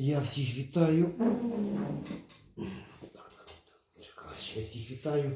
Я всіх вітаю. Краще. Я всіх вітаю.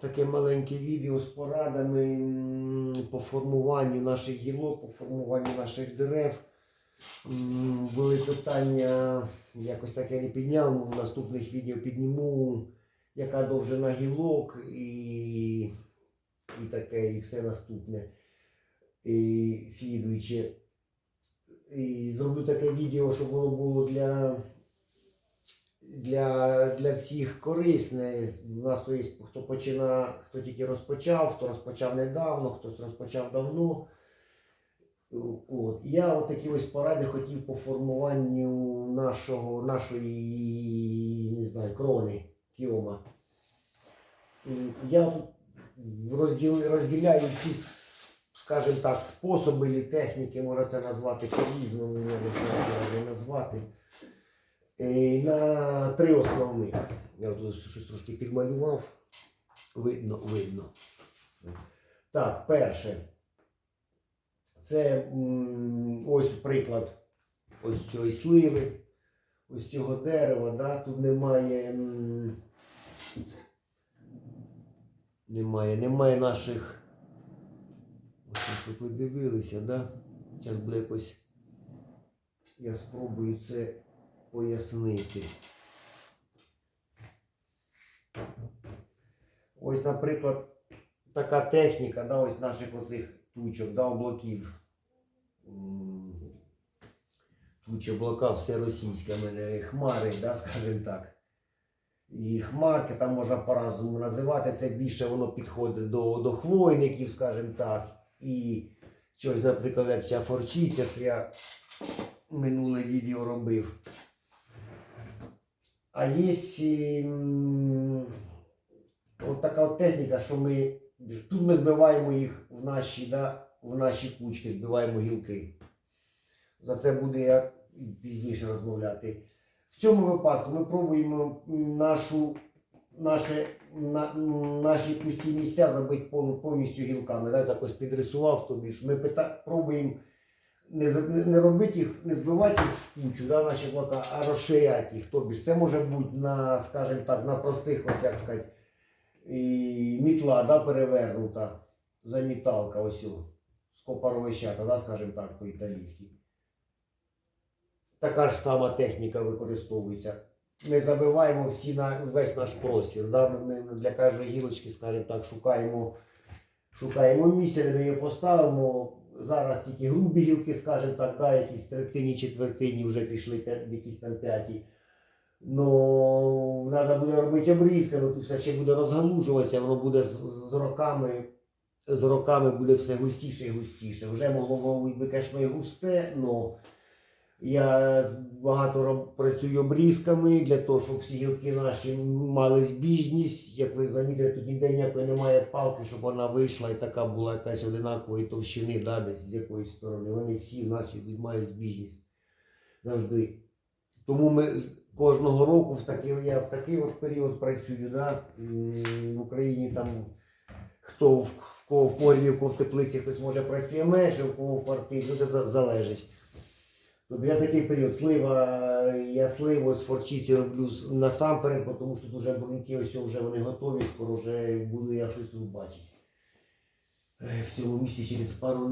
Таке маленьке відео з порадами по формуванню наших гілок, по формуванню наших дерев. Були питання, якось так я не підняв, в наступних відео підніму, яка довжина гілок і, і таке, і все наступне. І слідуюче. І зроблю таке відео, щоб воно було для, для, для всіх корисне. У нас то є, хто почина, хто тільки розпочав, хто розпочав недавно, хтось розпочав давно. От. Я от такі ось поради хотів по формуванню нашого, нашої не знаю, крони кіома. Я розділяю ці, скажімо так, способи і техніки, можна це назвати по-різному, я не знаю, як його назвати. Е, На три основних. Я тут щось трошки підмалював. Видно, видно. Так, перше. Це ось приклад ось цієї сливи, ось цього дерева. Да? Тут немає, немає, немає наших. Ось щоб ви дивилися, да? Зараз буде якось. Я спробую це пояснити. Ось, наприклад, така техніка, да, ось наших оцих тучок, да, облаків. М, облака все російське, в мене хмари, да, скажімо так. І хмарки там можна по-разному називати. Це більше воно підходить до, до хвойників, скажімо так. І щось, наприклад, як ця форчиця, що я минуле відео робив. А є от така от техніка, що ми тут ми збиваємо їх в наші, да, в наші кучки, збиваємо гілки. За це буде я пізніше розмовляти. В цьому випадку ми пробуємо нашу, наше, на, наші пусті місця забити пов- повністю гілками. Да, так ось підрисував тобі ж. Ми пита, пробуємо не, не, робити їх, не збивати їх в кучу, да, наші блока, а розширяти їх. Тобі ж це може бути на, скажімо так, на простих, ось як сказати, мітла да, перевернута, заміталка, ось о, скопаровищата, да, скажімо так, по-італійськи. Така ж сама техніка використовується. Ми забиваємо всі на весь наш простір. Да? Ми, для кожної гілочки, скажімо так, шукаємо, шукаємо місце, де ми її поставимо. Зараз тільки грубі гілки, скажімо так, да, якісь третині, четвертині вже пішли якісь там п'яті. Ну, треба буде робити обрізками, тут все ще буде розгалужуватися, воно буде з, з роками, з роками буде все густіше і густіше. Вже могло бути, звісно, і густе, але я багато працюю обрізками для того, щоб всі гілки наші мали збіжність. Як ви замітили, тут ніде ніякої немає палки, щоб вона вийшла і така була якась одинакової товщини, да, десь з якоїсь сторони. Вони всі в нас мають збіжність завжди. Тому ми кожного року в такий, я в такий от період працюю. Да? В Україні там хто в, кого в погрібі, в кого в теплиці хтось може працює менше, в кого в квартирі, ну, це залежить. Тобто я такий період слива, я сливу з форчиці роблю насамперед, тому що тут бруньки ось вже вони готові, скоро вже буду я щось тут бачити. Е, В цьому місці через пару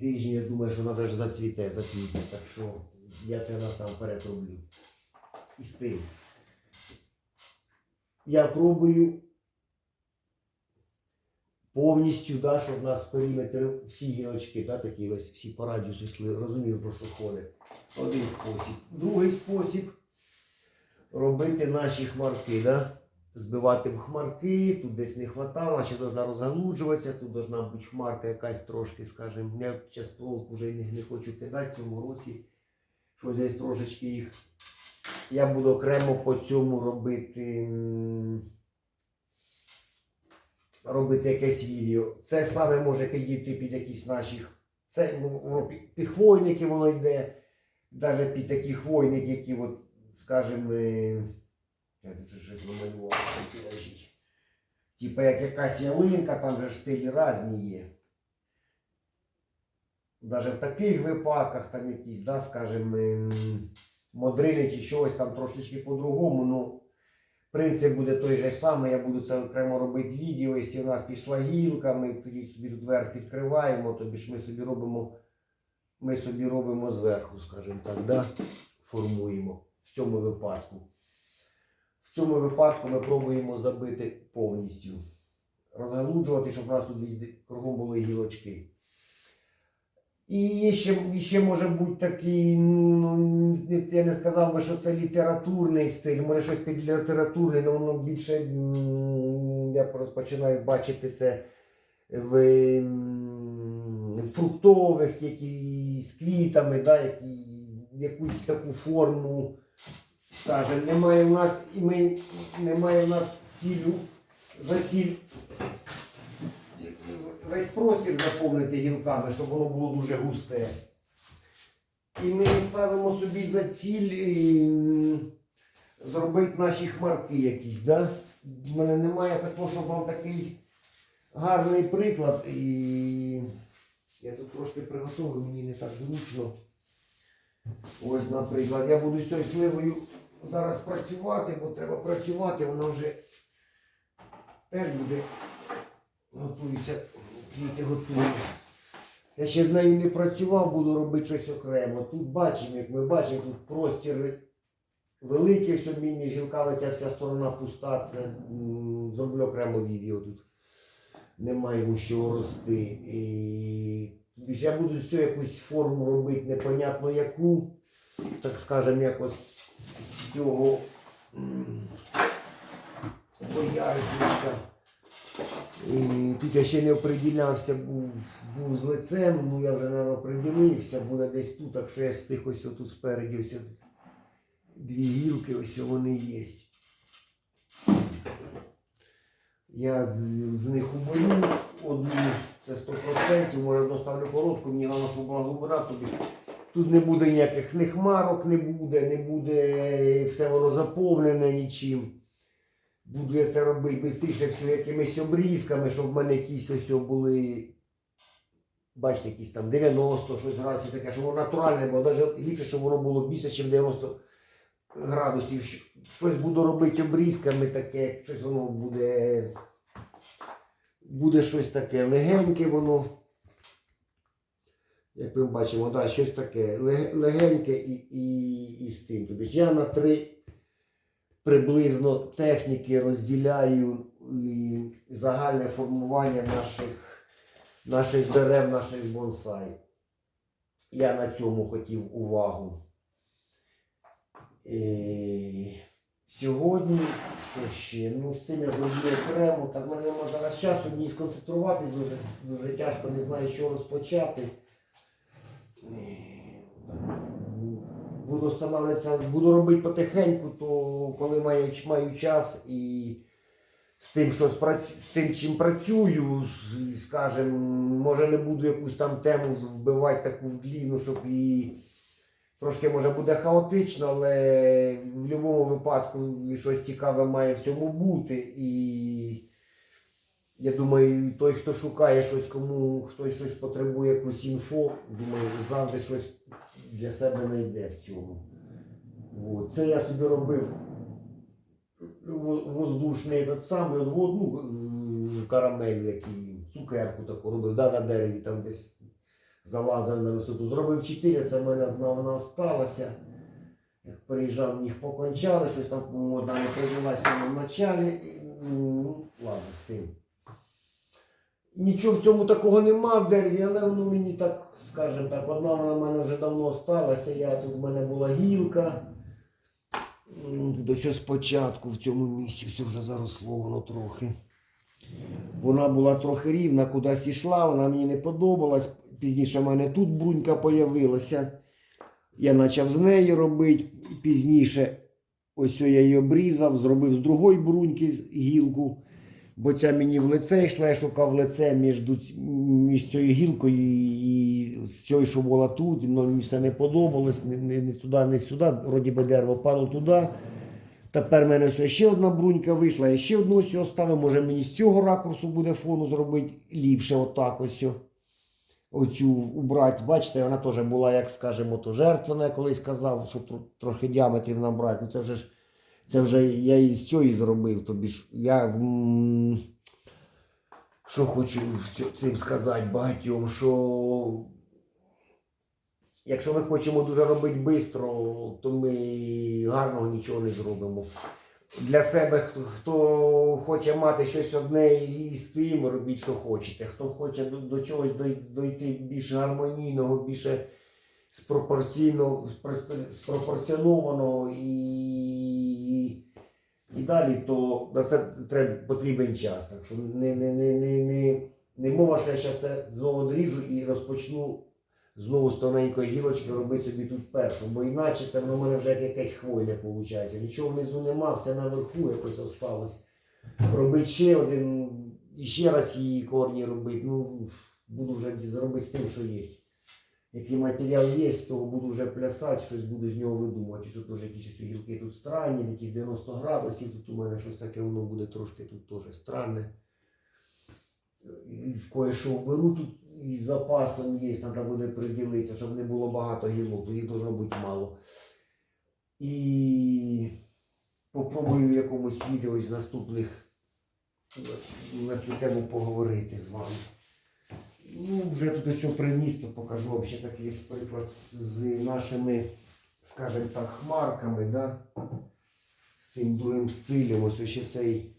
тижнів я думаю, що вона вже зацвіте, заквітне. Так що я це насамперед роблю. І з. Я пробую повністю, да, щоб в нас периметр всі гілочки, да, такі ось всі по радіусу йшли, розумів, про що ходить. Один спосіб. Другий спосіб робити наші хмарки, да? збивати в хмарки, тут десь не вона ще повинна розгалуджуватися, тут повинна бути хмарка якась трошки, скажімо, я зараз проволоку вже не, не хочу кидати в цьому році. Щось десь трошечки їх. Я буду окремо по цьому робити. Робити якесь відео. Це саме може підійти під якісь наші. Це ну, під, хвойники воно йде. Навіть під такі хвойники, які, от, скажімо, е, я тут щось. Типа як якась ялинка, там же ж стилі різні є. Навіть в таких випадках там якісь, да, скажімо, модрини чи щось там трошечки по-другому. Ну, принцип буде той же самий. Я буду це окремо робити відео. Якщо в нас пішла гілка, ми тоді собі тут підкриваємо, тобі ж ми собі робимо, ми собі робимо зверху, скажімо так, да? формуємо в цьому випадку. В цьому випадку ми пробуємо забити повністю. Розгалуджувати, щоб у нас тут кругом були гілочки. І ще, ще може бути такий, ну, я не сказав би, що це літературний стиль, може щось під літературний, але воно більше я просто починаю бачити це в фруктових, які з квітами, да, які, якусь таку форму. Скажем, немає в нас і ми немає в нас цілю за ціль весь простір заповнити гілками, щоб воно було дуже густе. І ми ставимо собі за ціль ем, зробити наші хмарки якісь. Да? У мене немає такого, щоб вам такий гарний приклад. І я тут трошки приготував, мені не так зручно. Ось, наприклад, я буду з цією сливою зараз працювати, бо треба працювати, вона вже теж буде готується, квіти готують. Я ще з нею не працював, буду робити щось окремо. Тут бачимо, як ми бачимо, тут простір великий, все гілками ця вся сторона пуста. Це зроблю окремо відео тут. Немає йому що рости. І я буду з цього якусь форму робити, непонятно яку. Так скажемо, якось з цього м, бояришничка. І тут я ще не оприділявся, був, був з лицем, ну я вже не оприділився, буде десь тут, так що я з цих ось тут спереді ось дві гілки, ось вони є. Я з них уберу одну, це 100%, може одну ставлю коротку, мені головне, щоб була глибина, тобі ж тут не буде ніяких ні хмарок, не буде, не буде все воно заповнене нічим. Буду я це робити швидше все якимись обрізками, щоб в мене якісь ось були. Бачите, якісь там 90, щось градусів таке, щоб воно натуральне було, навіть ліпше, щоб воно було більше, ніж 90 градусів. Щось буду робити обрізками таке, щось воно буде. Буде щось таке легеньке воно. Як ми бачимо, да, щось таке легеньке і, і, і з тим. Тобто я на три приблизно техніки розділяю і загальне формування наших, наших дерев, наших бонсай. Я на цьому хотів увагу. І сьогодні, що ще? Ну, з цим я зроблю окремо. Так мене немає зараз часу, мені сконцентруватись дуже, дуже тяжко, не знаю, що розпочати. Буду встановлюватися, буду робити потихеньку, то коли маю, маю час і з тим, що спрац- з тим, чим працюю, скажем, може не буду якусь там тему вбивати таку в длину, щоб і трошки може буде хаотично, але в будь-якому випадку щось цікаве має в цьому бути. І я думаю, той, хто шукає щось, кому хтось щось потребує, якусь інфо, думаю, завжди щось для себе знайде в цьому. От. Це я собі робив воздушний этот самий, ну, карамель, який, цукерку таку робив, да, на дереві там десь залазив на висоту. Зробив 4, це в мене одна вона осталася. Як приїжджав, їх покончали, щось там одна не прижилася в началі. Ну, ладно, з тим. Нічого в цьому такого нема в дереві, але воно мені так, скажімо так, одна вона в мене вже давно сталася. Я тут в мене була гілка. До спочатку в цьому місці все вже заросло воно трохи. Вона була трохи рівна, кудись йшла, вона мені не подобалась. Пізніше в мене тут брунька появилася. Я почав з нею робити. Пізніше ось я її обрізав, зробив з другої бруньки гілку. Бо ця мені в лице йшла, я шукав лице між, між цією гілкою і цією, що була тут, ну, мені все не подобалось, не, не, не туди, не сюди, вроді би дерево падало туди. Тепер в мене ось ще одна брунька вийшла, я ще одну ось оставив, може мені з цього ракурсу буде фону зробити ліпше, отак ось. оцю убрати. Бачите, вона теж була, як скажемо, то жертвена, я колись казав, щоб трохи діаметрів набрати. Ну це вже ж це вже я із цієї зробив. Тобі ж я. Що хочу цим сказати багатьом, що якщо ми хочемо дуже робити швидко, то ми гарного нічого не зробимо. Для себе хто, хто хоче мати щось одне і з тим, робіть, що хочете. Хто хоче до, до чогось дой- дойти більш гармонійного, більше спропорційно, спро- спропорціоновано і, і далі, то на це треба, потрібен час. Так що не, не, не, не, не, не мова, що я зараз це знову дріжу і розпочну знову з тоненької гілочки робити собі тут першу, бо іначе це воно в мене вже як якась хвойля виходить. Нічого внизу нема, все наверху якось осталось. Робити ще один, ще раз її корні робити. Ну, буду вже зробити з тим, що є. Який матеріал є, з того буду вже плясати, щось буду з нього видумувати. Ось Тут якісь гілки тут странні, якісь 90 градусів. Тут у мене щось таке, воно буде трошки тут теж странне. І кое-що вберу тут із запасом є, треба буде приділитися, щоб не було багато гілок, тоді должно бути мало. І попробую в якомусь відео з наступних на цю тему поговорити з вами. Ну, вже тут ось приніс, то покажу ще такий приклад з- нашими, скажімо так, хмарками, да? з цим другим стилем. Ось ще цей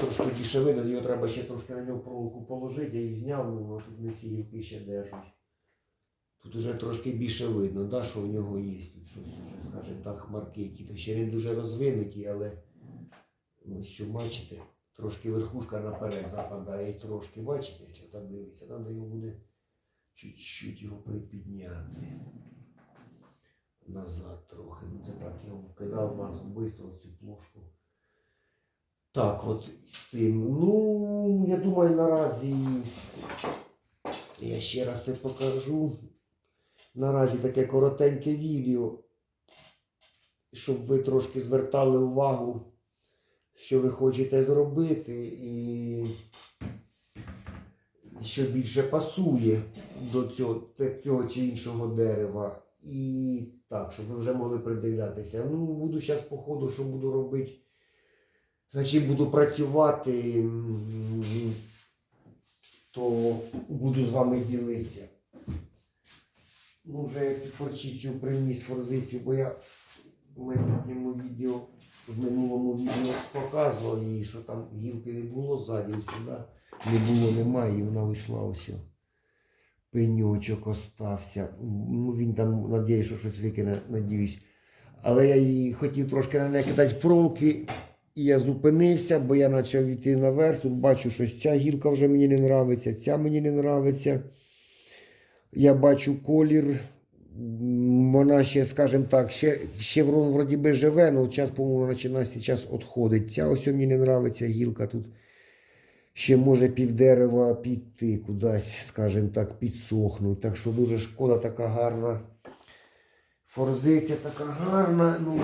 трошки більше видно, його треба ще трошки на нього проволоку положити, я її зняв, ну а тут не всі гілки ще держать. Тут вже трошки більше видно, да, що в нього є. Тут щось вже, скажімо так, хмарки, які ще не дуже розвинуті, але ось що бачите, трошки верхушка наперед западає і трошки, бачите, якщо так дивитися, треба його буде чуть-чуть його припідняти. Назад трохи. Ну це так, я вкидав масу швидко цю плошку. Так, от з тим. Ну, я думаю, наразі я ще раз це покажу. Наразі таке коротеньке відео, щоб ви трошки звертали увагу, що ви хочете зробити і що більше пасує до цього, цього чи іншого дерева. І так, щоб ви вже могли придивлятися. Ну, буду зараз по ходу, що буду робити. Значить, буду працювати, то буду з вами ділитися. Ну, вже я цю форчицю приніс форзицю, бо я в майбутньому відео, в минулому відео показував їй, що там гілки не було ззаді, сюди. Не було, немає, і вона вийшла ось. Пеньочок остався. Ну, він там, надіюсь, що щось викине, надіюсь. Але я їй хотів трошки на неї кидати проволоки. І я зупинився, бо я почав йти наверх. Тут бачу, що ця гілка вже мені не подобається, ця мені не подобається. Я бачу колір. Вона ще, скажімо так, ще, ще вроді би живе, але час, по-моєму, починає зараз відходить. Ця ось мені не подобається гілка тут. Ще може пів дерева піти кудись, скажімо так, підсохнуть. Так що дуже шкода така гарна. Форзиця така гарна. Ну,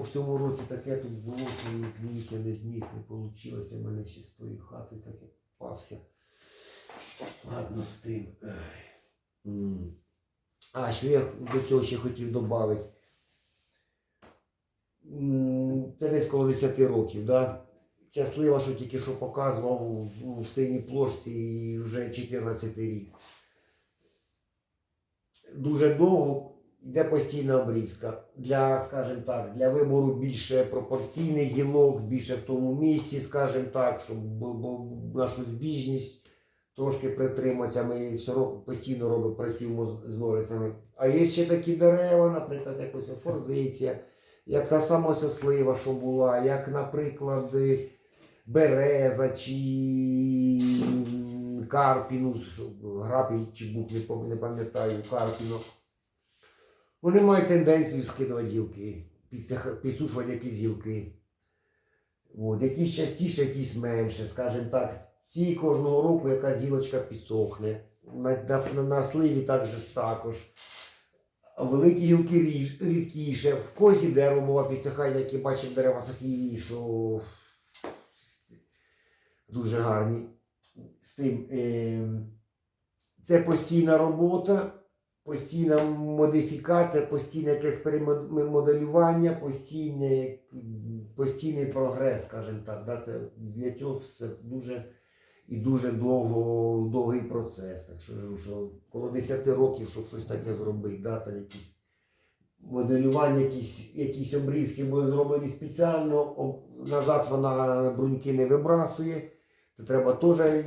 в цьому, році таке тут було, що зміг, не зміг, не вийшло. У мене ще з тої хати таке пався. Ладно з тим. А, що я до цього ще хотів додати. Це десь коло 10 років, да? Ця слива, що тільки що показував в, в синій плошці і вже 14 рік. Дуже довго йде постійна обрізка. Для, скажімо так, для вибору більше пропорційних гілок, більше в тому місці, скажімо так, щоб бу- бу- нашу збіжність трошки притриматися. Ми все постійно робимо, працюємо з, ножицями. А є ще такі дерева, наприклад, як ось форзиція, як та сама ось слива, що була, як, наприклад, е, береза чи карпінус, що, чи бук, не пам'ятаю, карпінок. Вони мають тенденцію скидувати гілки, підсушувати якісь гілки. От, якісь частіше, якісь менше, скажімо так. Ці кожного року якась гілочка підсохне. На, на, на, сливі також також. Великі гілки ріж, рідкіше. В козі дерево мова підсихає, як я бачив дерева сухі, що дуже гарні. з тим. Е, це постійна робота, постійна модифікація, постійне якесь перемоделювання, постійне, постійний прогрес, скажімо так. Да? Це для цього все дуже і дуже довго, довгий процес. Так що, що коло 10 років, щоб щось таке зробити, да? там якісь моделювання, якісь, якісь обрізки були зроблені спеціально, об- назад вона бруньки не вибрасує. То треба теж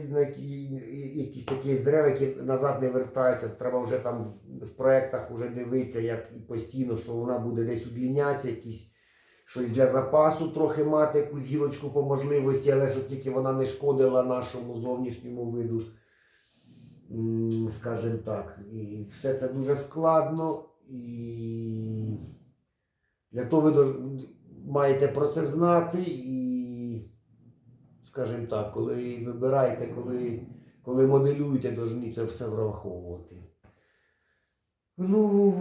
якісь такі з дерева, які назад не вертаються. Треба вже там в проєктах дивитися, як і постійно, що вона буде десь удлінятися, якісь щось для запасу трохи мати, якусь гілочку по можливості, але щоб тільки вона не шкодила нашому зовнішньому виду, скажімо так. І все це дуже складно. І для того ви маєте про це знати і, скажімо так, коли вибираєте, коли, коли моделюєте, повинні це все враховувати. Ну,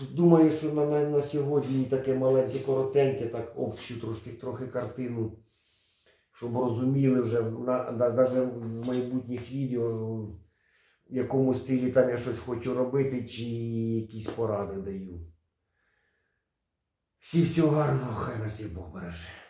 думаю, що на, на, на сьогодні таке маленьке, коротеньке, так общу трошки трохи картину, щоб розуміли вже на, на, навіть в майбутніх відео, в якому стилі там я щось хочу робити, чи якісь поради даю. Всі всього гарного, хай нас і Бог береже.